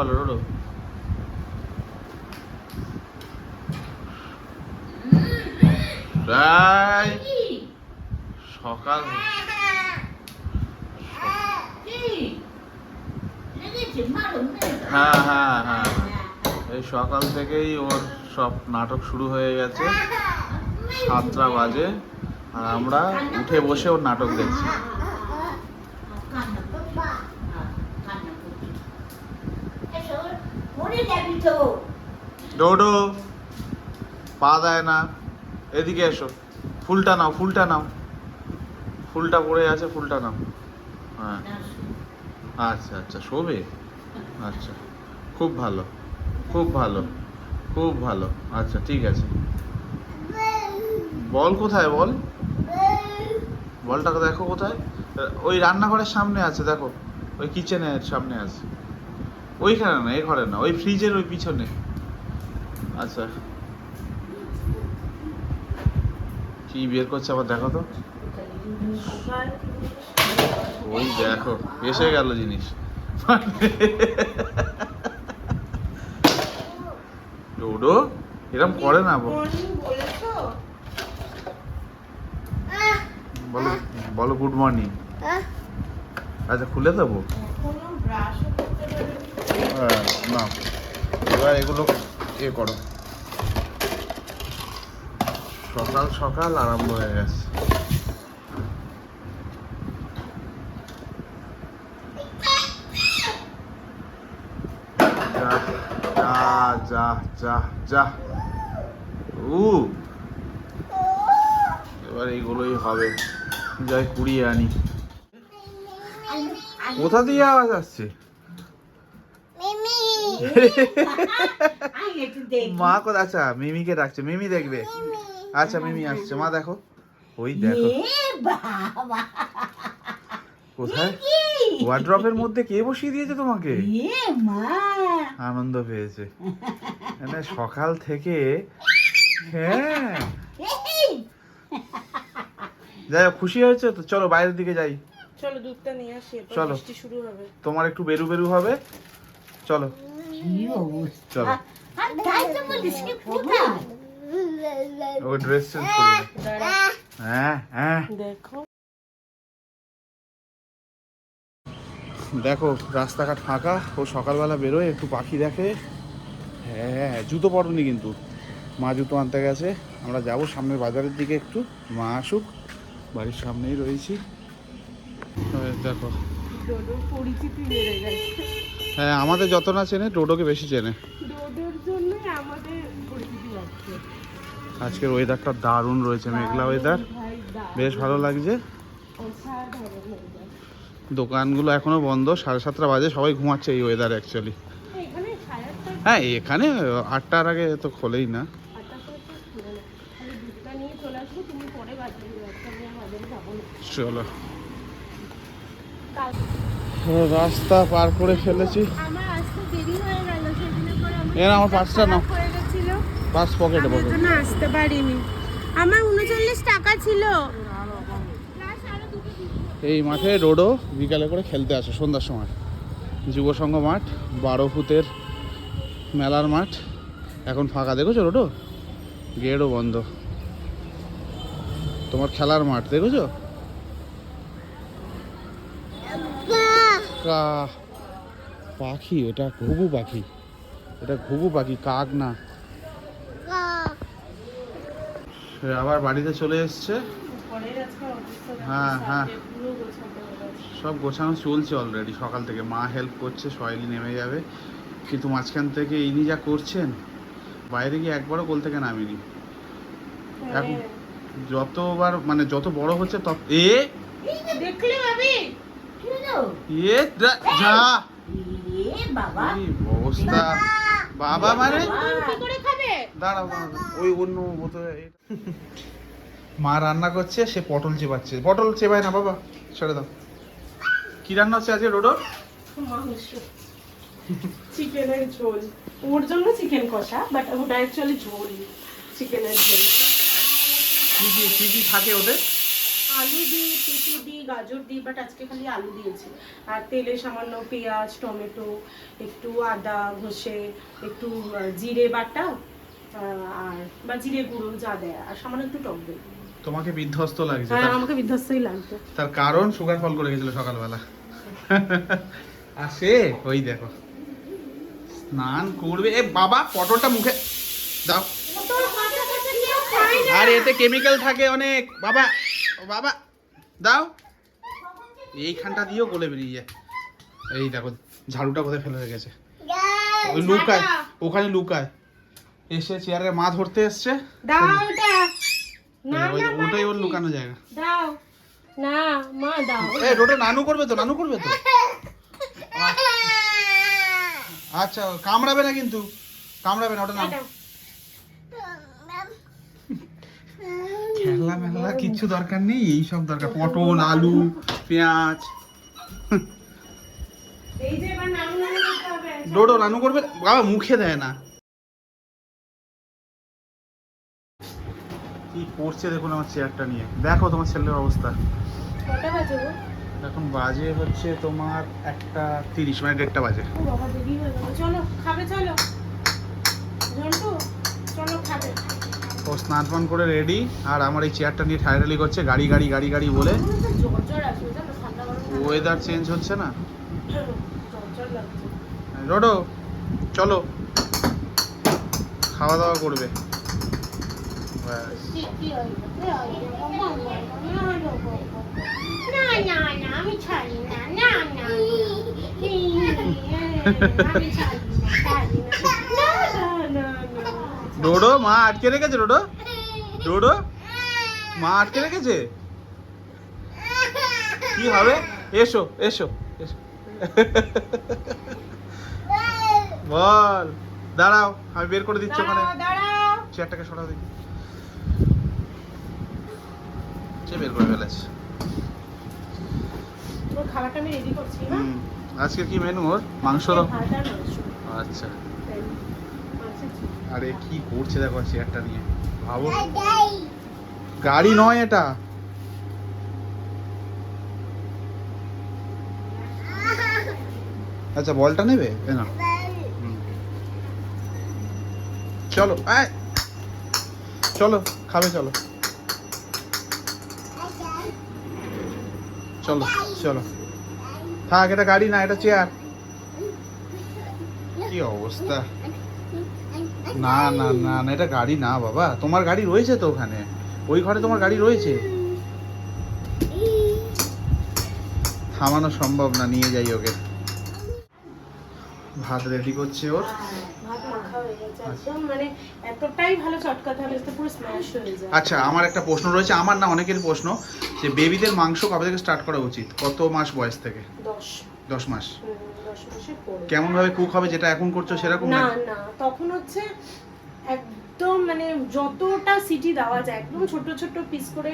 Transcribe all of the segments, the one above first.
বলো রোডো সকাল। হ্যাঁ হ্যাঁ হ্যাঁ। এই সকাল থেকেই ওর সব নাটক শুরু হয়ে গেছে। সাতটা বাজে। আর আমরা উঠে বসে ওর নাটক দেখছি। ডোডো পা দেয় না এদিকে এসো। ফুলটা নাও ফুলটা নাও। ফুলটা পড়ে আছে ফুলটা নাও। হ্যাঁ। আচ্ছা আচ্ছা শোবে? আচ্ছা খুব ভালো খুব ভালো খুব ভালো। আচ্ছা ঠিক আছে। বল কোথায় বল? বলটাকে দেখো কোথায়। ওই রান্নাঘরের সামনে আছে দেখো। ওই কিচেনের সামনে আছে। ওইখানে না এই ঘরে না ওই ফ্রিজের ওই পিছনে। আচ্ছা। কি বের করছে আবার দেখো তো। ওই দেখো এসে গেল জিনিস। ডোডো এরকম করে না বল। বলো বলো গুড মর্নিং আচ্ছা খুলে দেবো? হ্যাঁ না। এবার এগুলো এ করো। সকাল সকাল আরম্ভ হয়ে গেছে। যা যা যা উ। এবার এইগুলোই হবে। যাই কুড়িয়ে আনি। কোথা দিয়ে আওয়াজ আসছে? মা কোথা আচ্ছা মিমিকে ডাকছে। মিমি দেখবে। আচ্ছা মিমি। আসছে। মা দেখো। ওই দেখো। কোথায়? ওয়ার্ড্রপের মধ্যে কে বসিয়ে দিয়েছে তোমাকে? আনন্দ পেয়েছে। মানে সকাল থেকে হ্যাঁ। যাই হোক, খুশি হয়েছে তো? চলো বাইরের দিকে যাই। চলো দুধটা নিয়ে আসি চলো। শুরু হবে। তোমার একটু বেরু বেরু হবে। চলো। ড্রেস চেঞ্জ করি হ্যাঁ হ্যাঁ। দেখো। দেখো রাস্তাঘাট ফাঁকা ও সকালবেলা বেরোয় একটু পাখি দেখে। হ্যাঁ জুতো পরনি কিন্তু। মা জুতো আনতে গেছে। আমরা যাব সামনের বাজারের দিকে একটু। মা আসুক বাড়ির সামনেই রয়েছি। দেখো। পরিচিতি বেড়ে গেছে। হ্যাঁ আমাদের যত না চেনে টোটোকে বেশি চেনে। আজকের ওয়েদারটা দারুণ রয়েছে মেঘলা ওয়েদার বেশ ভালো লাগছে। দোকানগুলো এখনও বন্ধ সাড়ে সাতটা বাজে সবাই ঘুমাচ্ছে এই ওয়েদার অ্যাকচুয়ালি হ্যাঁ এখানে আটটার আগে তো খোলেই না। চলে না রাস্তা পার করে ফেলেছি। করে আমার হয়ে গেছিল পাঁচ পকেটে এজন্য আসতে পারিনি। আমার উনচল্লিশ টাকা ছিল। এই মাঠে রোডও বিকালে করে খেলতে আসে সন্ধ্যার সময়। যুব সংঘ মাঠ বারো ফুটের মেলার মাঠ। এখন ফাঁকা দেখেছ রোডো গেটও বন্ধ। তোমার খেলার মাঠ দেখেছ? কা- পাখি এটা ঘুঘু পাখি। এটা ঘুঘু পাখি কাক না। সে আবার বাড়িতে চলে এসছে। হ্যাঁ, হ্যাঁ। সব গোছানো চলছে অলরেডি সকাল থেকে। মা হেল্প করছে সয়েলি নেমে যাবে। কিন্তু মাঝখান থেকে ইনি যা করছেন বাইরে গিয়ে একবারও কোল থেকে নামিনি। এখন হ্যাঁ। যতবার মানে যত বড় হচ্ছে তত এ! দেখলে বাবা অবস্থা? বাবা মানে? দাঁড়াও ওই অন্য বোতলে মা রান্না করছে সে পটল চেপাচ্ছে পটল চেপায় না বাবা। ছেড়ে দাও। কি রান্না হচ্ছে আজকে রোডো চিকেনের ঝোল। ওর জন্য চিকেন কষা বাট ওটা অ্যাকচুয়ালি ঝোল। চিকেনের ঝোল। কি কি থাকে ওতে আলু দিই পেঁপে দিই গাজর দিই বাট আজকে খালি আলু দিয়েছি। আর তেলে সামান্য পেঁয়াজ টমেটো একটু আদা ঘষে একটু জিরে বাটা আর বা জিরে গুঁড়ো যা দেয় আর সামান্য একটু টক দই। তোমাকে বিধ্বস্ত লাগছে। হ্যাঁ তার- আমাকে বিধ্বস্তই লাগতো তার কারণ সুগার ফল করে গেছিল সকালবেলা। আর সে ওই দেখো স্নান করবে। এ বাবা পটলটা মুখে দাও। আর এতে কেমিক্যাল থাকে অনেক। বাবা ও বাবা দাও। এইখানটা দিয়েও গলে বেরিয়ে যায়। এই দেখো ঝাড়ুটা কোথায় ফেলে রেখেছে ওই লুকায় ওখানে লুকায়। এসে চেয়ারে মা ধরতে এসছে। ওটা। ওটাই ওর লুকানো জায়গা। দাও। না মা দাও। এ রোটো নানু করবে তো নানু করবে তো? আচ্ছা কামড়াবে না কিন্তু। কামড়াবে না ওটা না খেলনা মেলা কিচ্ছু দরকার নেই এই সব দরকার। পটল আলু পেঁয়াজ। ডোডো নানু করবে? বাবা মুখে দেয় না। কি করছে দেখুন আমার চেয়ারটা নিয়ে। দেখো তোমার ছেলের অবস্থা? এখন বাজে হচ্ছে তোমার একটা তিরিশ মানে দেড়টা বাজে। বাবা দেরি হয়ে গেল। চলো খাবে চলো। স্নান পান করে রেডি আর আমার এই চেয়ারটা নিয়ে ঠায়রালি করছে গাড়ি গাড়ি গাড়ি গাড়ি বলে। ওয়েদার চেঞ্জ হচ্ছে না? রোডো চলো। খাওয়া দাওয়া করবে। আমি ছাড়ি না না না আমি ছাড়ি না ছাড়ি না না না না ডোডো মা আটকে রেখেছে ডোডো? ডোডো মা আটকে রেখেছে? কি হবে? এসো এসো এসো। বল দাঁড়াও আমি বের করে দিচ্ছি ওখানে। চেয়ারটাকে সরাও দেখি। সে বের করে ফেলেছে। হ্যাঁ। আজকে কি মেনু ওর? মাংস। আচ্ছা। আরে কি করছে দেখো চেয়ারটা নিয়ে? ভাবো গাড়ি নয় এটা। আচ্ছা বলটা নেবে? না। চলো চলো খাবে চলো। চলো চলো। থাক এটা গাড়ি না এটা চেয়ার। কি অবস্থা? না না না না এটা গাড়ি না বাবা। তোমার গাড়ি রয়েছে তো ওখানে। ওই ঘরে তোমার গাড়ি রয়েছে। থামানো সম্ভব না নিয়ে যাই ওকে। ভাত রেডি করছে ওর। আচ্ছা আমার একটা প্রশ্ন রয়েছে। আমার না অনেকের প্রশ্ন যে বেবিদের মাংস কবে থেকে স্টার্ট করা উচিত? কত মাস বয়স থেকে? দশ। মাস। দশ কেমন ভাবে কুক হবে যেটা এখন করছ সেরকম না না তখন হচ্ছে একদম মানে যতটা সিটি দেওয়া যায় একদম ছোট ছোট পিস করে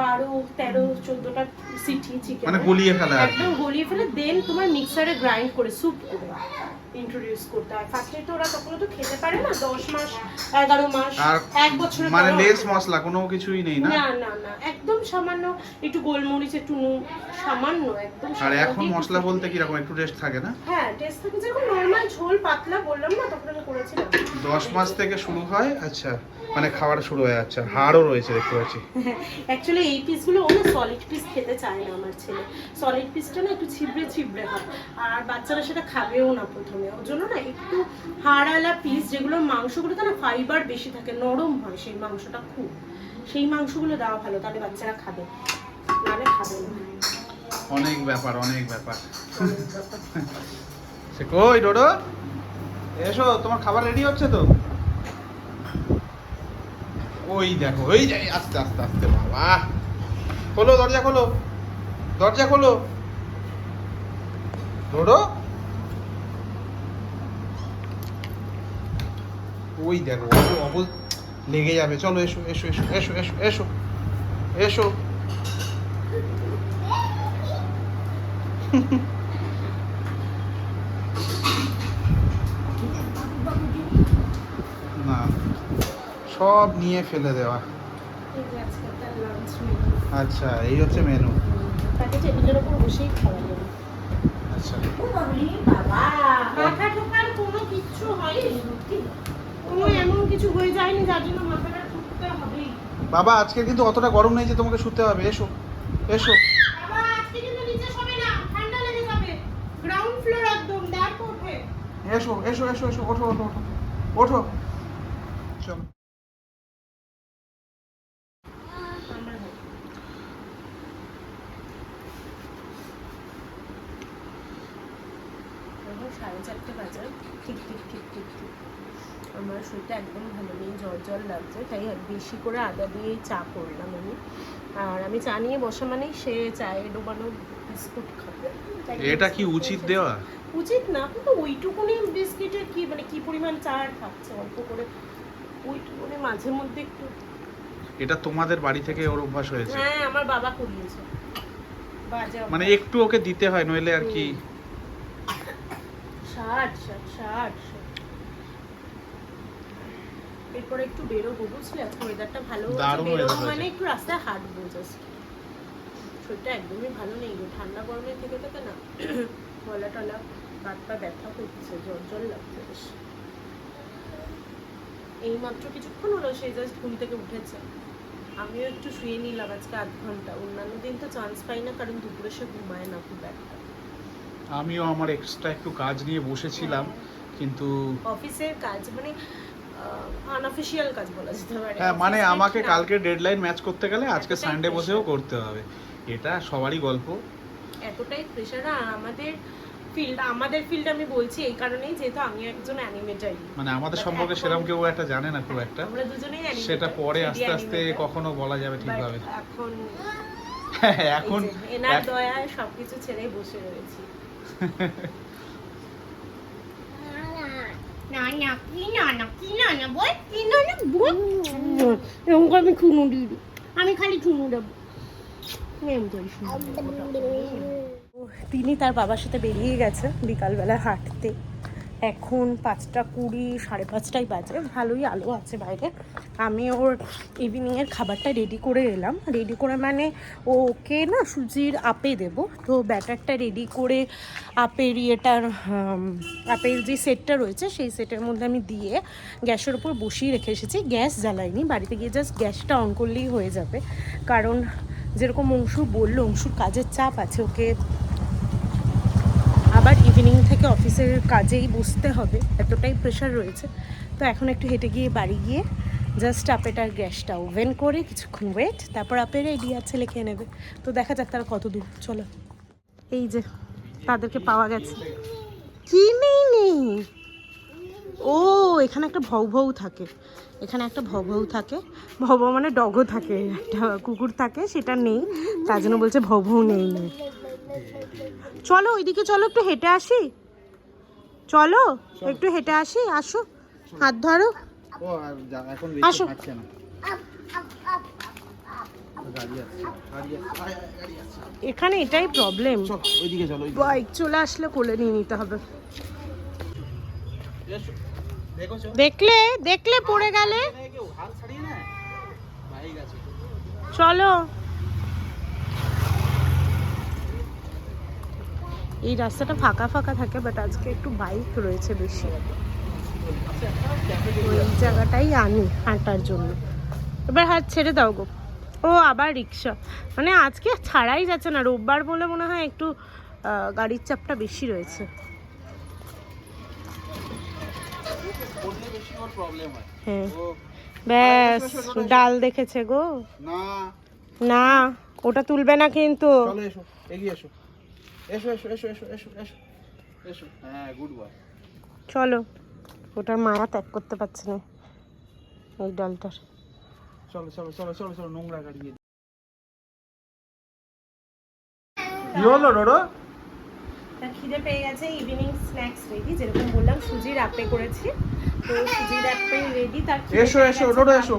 বারো তেরো চোদ্দটা সিটি চিকেন মানে গলিয়ে ফেলা একদম গলিয়ে ফেলে দেন তোমার মিক্সারে গ্রাইন্ড করে স্যুপ করে। ইন্ট্রোডিউস করতে হয়। ফার্স্টে তো ওরা তো খেতে পারে না দশ মাস এগারো মাস এক বছর মানে লেস মশলা কোনো কিছুই নেই না? না না না একদম সামান্য একটু গোলমরিচ একটু নুন সামান্য একদম আর এখন মশলা বলতে কি রকম একটু টেস্ট থাকে না? হ্যাঁ টেস্ট থাকে। যেরকম নর্মাল ঝোল পাতলা বললাম না তখন আমি করেছিলাম। দশ মাস থেকে শুরু হয় আচ্ছা। মানে খাবার শুরু হয়ে যাচ্ছে হাড়ও রয়েছে দেখতে পাচ্ছি। অ্যাকচুয়ালি এই পিসগুলো ও না সলিড পিস খেতে চায় না আমার ছেলে। সলিড পিসটা না একটু ছিবড়ে ছিবড়ে হয় আর বাচ্চারা সেটা খাবেও না প্রথমে। ওর জন্য না একটু হাড়ালা পিস যেগুলো মাংসগুলোতে না ফাইবার বেশি থাকে নরম হয় সেই মাংসটা খুব। সেই মাংসগুলো দেওয়া ভালো তাহলে বাচ্চারা খাবে। নাহলে খাবে না। অনেক ব্যাপার অনেক ব্যাপার। সে কই ডোডো? এসো তোমার খাবার রেডি হচ্ছে তো? ওই দেখো ওই যাই আস্তে আস্তে আস্তে, বাবা। খোলো, দরজা খোলো। দরজা খোলো। ডোডো ওই দেখো অব- লেগে যাবে। চলো, এসো এসো এসো এসো এসো এসো এসো না সব নিয়ে ফেলে দেওয়া। মেনু আচ্ছা এই হচ্ছে মেনু তাকে টেবিলের ওপর বসেই খাওয়া যাবে আচ্ছা। বাবা। মাথা ঠোকার কোনো কিচ্ছু হয়নি। কোনো এমন কিছু হয়ে যায়নি যার জন্য মাথাটা ঠুকতে হবেই। বাবা আজকে কিন্তু অতটা গরম নেই যে তোমাকে শুতে হবে। এসো এসো। আবার আজকে কিন্তু নিচে শোবে না ঠান্ডা লেগে যাবে। গ্রাউন্ড ফ্লোর একদম এসো এসো এসো এসো ওঠো ওঠো ওঠো। ওঠো চলো আমরা যাই। এখন সাড়ে চারটে বাজে ঠিক ঠিক ঠিক ঠিক ঠিক আমার শরীরটা একদম জ্বর লাগছে তাই বেশি করে আদা দিয়ে চা করলাম আমি। আর আমি চা নিয়ে বসা মানেই সে চায়ে ডোবানো বিস্কুট খাবে। এটা কি উচিত দেওয়া? উচিত না কিন্তু ওইটুকুনি বিস্কিটের কি মানে কি পরিমাণ চা আর খাচ্ছে অল্প করে? ওইটুকুনি মাঝে মধ্যে একটু এটা তোমাদের বাড়ি থেকে ওর অভ্যাস হয়েছে? হ্যাঁ আমার বাবা করিয়েছে। মানে একটু ওকে দিতে হয় নইলে আর কি। ষাট ষাট ষাট। এরপরে একটু বেরোবো বুঝলে? ওয়েদারটা ভালো বেরোবো মানে একটু রাস্তায় হাঁটবো জাস্ট শরীরটা একদমই ভালো নেই গো ঠান্ডা গরমে থেকে থেকে না গলা টলা হাত পা ব্যথা করছে জ্বর জ্বর লাগছে বেশ। এই মাত্র কিছুক্ষণ হলো সে জাস্ট ঘুম থেকে উঠেছে। আমিও একটু শুয়ে নিলাম আজকে আধ ঘণ্টা। অন্যান্য দিন তো চান্স পাই না কারণ দুপুরে সে ঘুমায় না খুব একটা। আমিও আমার এক্সট্রা একটু কাজ নিয়ে বসেছিলাম কিন্তু অফিসের কাজ মানে আনঅফিসিয়াল কাজ বলা যেতে পারে। হ্যাঁ মানে আমাকে কালকে ডেডলাইন ম্যাচ করতে গেলে আজকে সানডে বসেও করতে হবে। এটা সবারই গল্প। এতটাই প্রেশার আর আমাদের ফিল্ড আমাদের ফিল্ড আমি বলছি এই কারণেই যেহেতু আমিও একজন অ্যানিমেটার মানে আমাদের সম্পর্কে সেরকম কেউ একটা জানে না খুব একটা। আমরা দুজনেই সেটা পরে আস্তে আস্তে কখনো বলা যাবে ঠিকভাবে। এখন এখন এনার দয়ায় সবকিছু ছেড়েই বসে রয়েছি না না কি না না কি না না বল কি না না বল এরকম করে আমি খুনু দিয়ে দিই। আমি খালি খুনু দেবো তিনি তার বাবার সাথে বেরিয়ে গেছে বিকালবেলা হাঁটতে এখন পাঁচটা কুড়ি, সাড়ে পাঁচটাই বাজে। ভালোই আলো আছে বাইরে। আমি ওর ইভিনিংয়ের খাবারটা রেডি করে এলাম। রেডি করে মানে ওকে না সুজির আপে দেব। তো ব্যাটারটা রেডি করে আপের ইয়েটার আপের যে সেটটা রয়েছে, সেই সেটের মধ্যে আমি দিয়ে গ্যাসের উপর বসিয়ে রেখে এসেছি। গ্যাস জ্বালাইনি। বাড়িতে গিয়ে জাস্ট গ্যাসটা অন করলেই হয়ে যাবে। কারণ যেরকম অংশু বলল, অংশুর কাজের চাপ আছে, ওকে থেকে অফিসের কাজেই বসতে হবে, এতটাই প্রেশার রয়েছে। তো এখন একটু হেঁটে গিয়ে বাড়ি গিয়ে জাস্ট আপেটার গ্যাসটা ওভেন করে কিছুক্ষণ ওয়েট তারপর আপে রেডি আছে লিখে নেবে। তো দেখা যাক তারা কত দূর চলো। এই যে, তাদেরকে পাওয়া গেছে। কি নেই নেই? ও, এখানে একটা ভৌ ভৌ থাকে। এখানে একটা ভৌ থাকে। ভৌ ভৌ মানে ডগও থাকে, একটা কুকুর থাকে, সেটা নেই। তার জন্য বলছে ভৌ নেই নেই। চলো, ওইদিকে চলো, একটু হেঁটে আসি। চলো একটু হেঁটে আসি আসো হাত ধরো। আসো। এখানে এটাই প্রবলেম বাইক চলে আসলে কোলে নিয়ে নিতে হবে। দেখলে দেখলে পড়ে গেলে। চলো। এই রাস্তাটা ফাঁকা ফাঁকা থাকে বাট আজকে একটু বাইক রয়েছে বেশি। ওই জায়গাটাই আনি হাঁটার জন্য। এবার হাত ছেড়ে দাও গো। ও আবার রিক্সা। মানে আজকে ছাড়াই যাচ্ছে না রোববার বলে মনে হয় একটু গাড়ির চাপটা বেশি রয়েছে। হয়। ব্যাস ডাল দেখেছে গো। না। না ওটা তুলবে না কিন্তু। এগিয়ে এসো। এসো এসো এসো এসো এসো এসো এসো। হ্যাঁ গুড বয় চলো। ওটার মায়া ত্যাগ করতে পারছে না। এই ডালটার চলো চলো চলো চলো চলো নোংরা গাড়ি দিয়ে কি হলো ডোডো তা খিদে পেয়ে গেছে ইভিনিং স্ন্যাক্স রেডি যেরকম বললাম সুজির আপে করেছি। তো সুজির আপে রেডি তার এসো, এসো, ডোডো, এসো।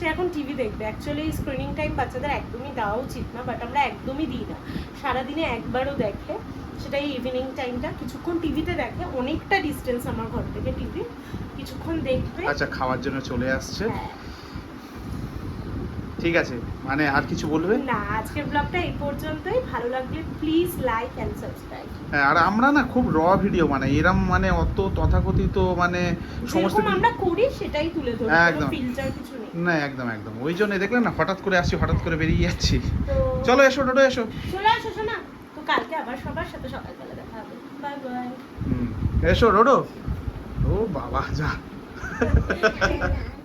সে এখন টিভি দেখবে। অ্যাকচুয়ালি স্ক্রিনিং টাইম বাচ্চাদের একদমই দেওয়া উচিত না বাট আমরা একদমই দিই না। সারাদিনে একবারও দেখে সেটা ইভিনিং টাইমটা কিছুক্ষণ টিভিতে দেখে অনেকটা ডিস্টেন্স আমার ঘর থেকে টিভি কিছুক্ষণ দেখবে। আচ্ছা খাওয়ার জন্য চলে আসছে। হ্যাঁ। ঠিক আছে মানে আর কিছু বলবে? না আজকের ব্লগটা এই পর্যন্তই। ভালো লাগলে প্লিজ লাইক অ্যান্ড সাবস্ক্রাইব হ্যাঁ আর আমরা না খুব র ভিডিও বানাই এরম মানে অত তথাকথিত মানে সমস্ত আমরা করি সেটাই তুলে ধরি একদম। ফিল্টার কিছু নেই। না একদম একদম। ওই জন্য দেখলেন না হঠাৎ করে আসছি হঠাৎ করে বেরিয়ে যাচ্ছি। তো চলো এসো ডোডো এসো। চলে আসো শোনা তো কালকে আবার সবার সাথে সকালবেলা দেখা হবে। বাই বাই হুম, এসো ডোডো। ও বাবা যা।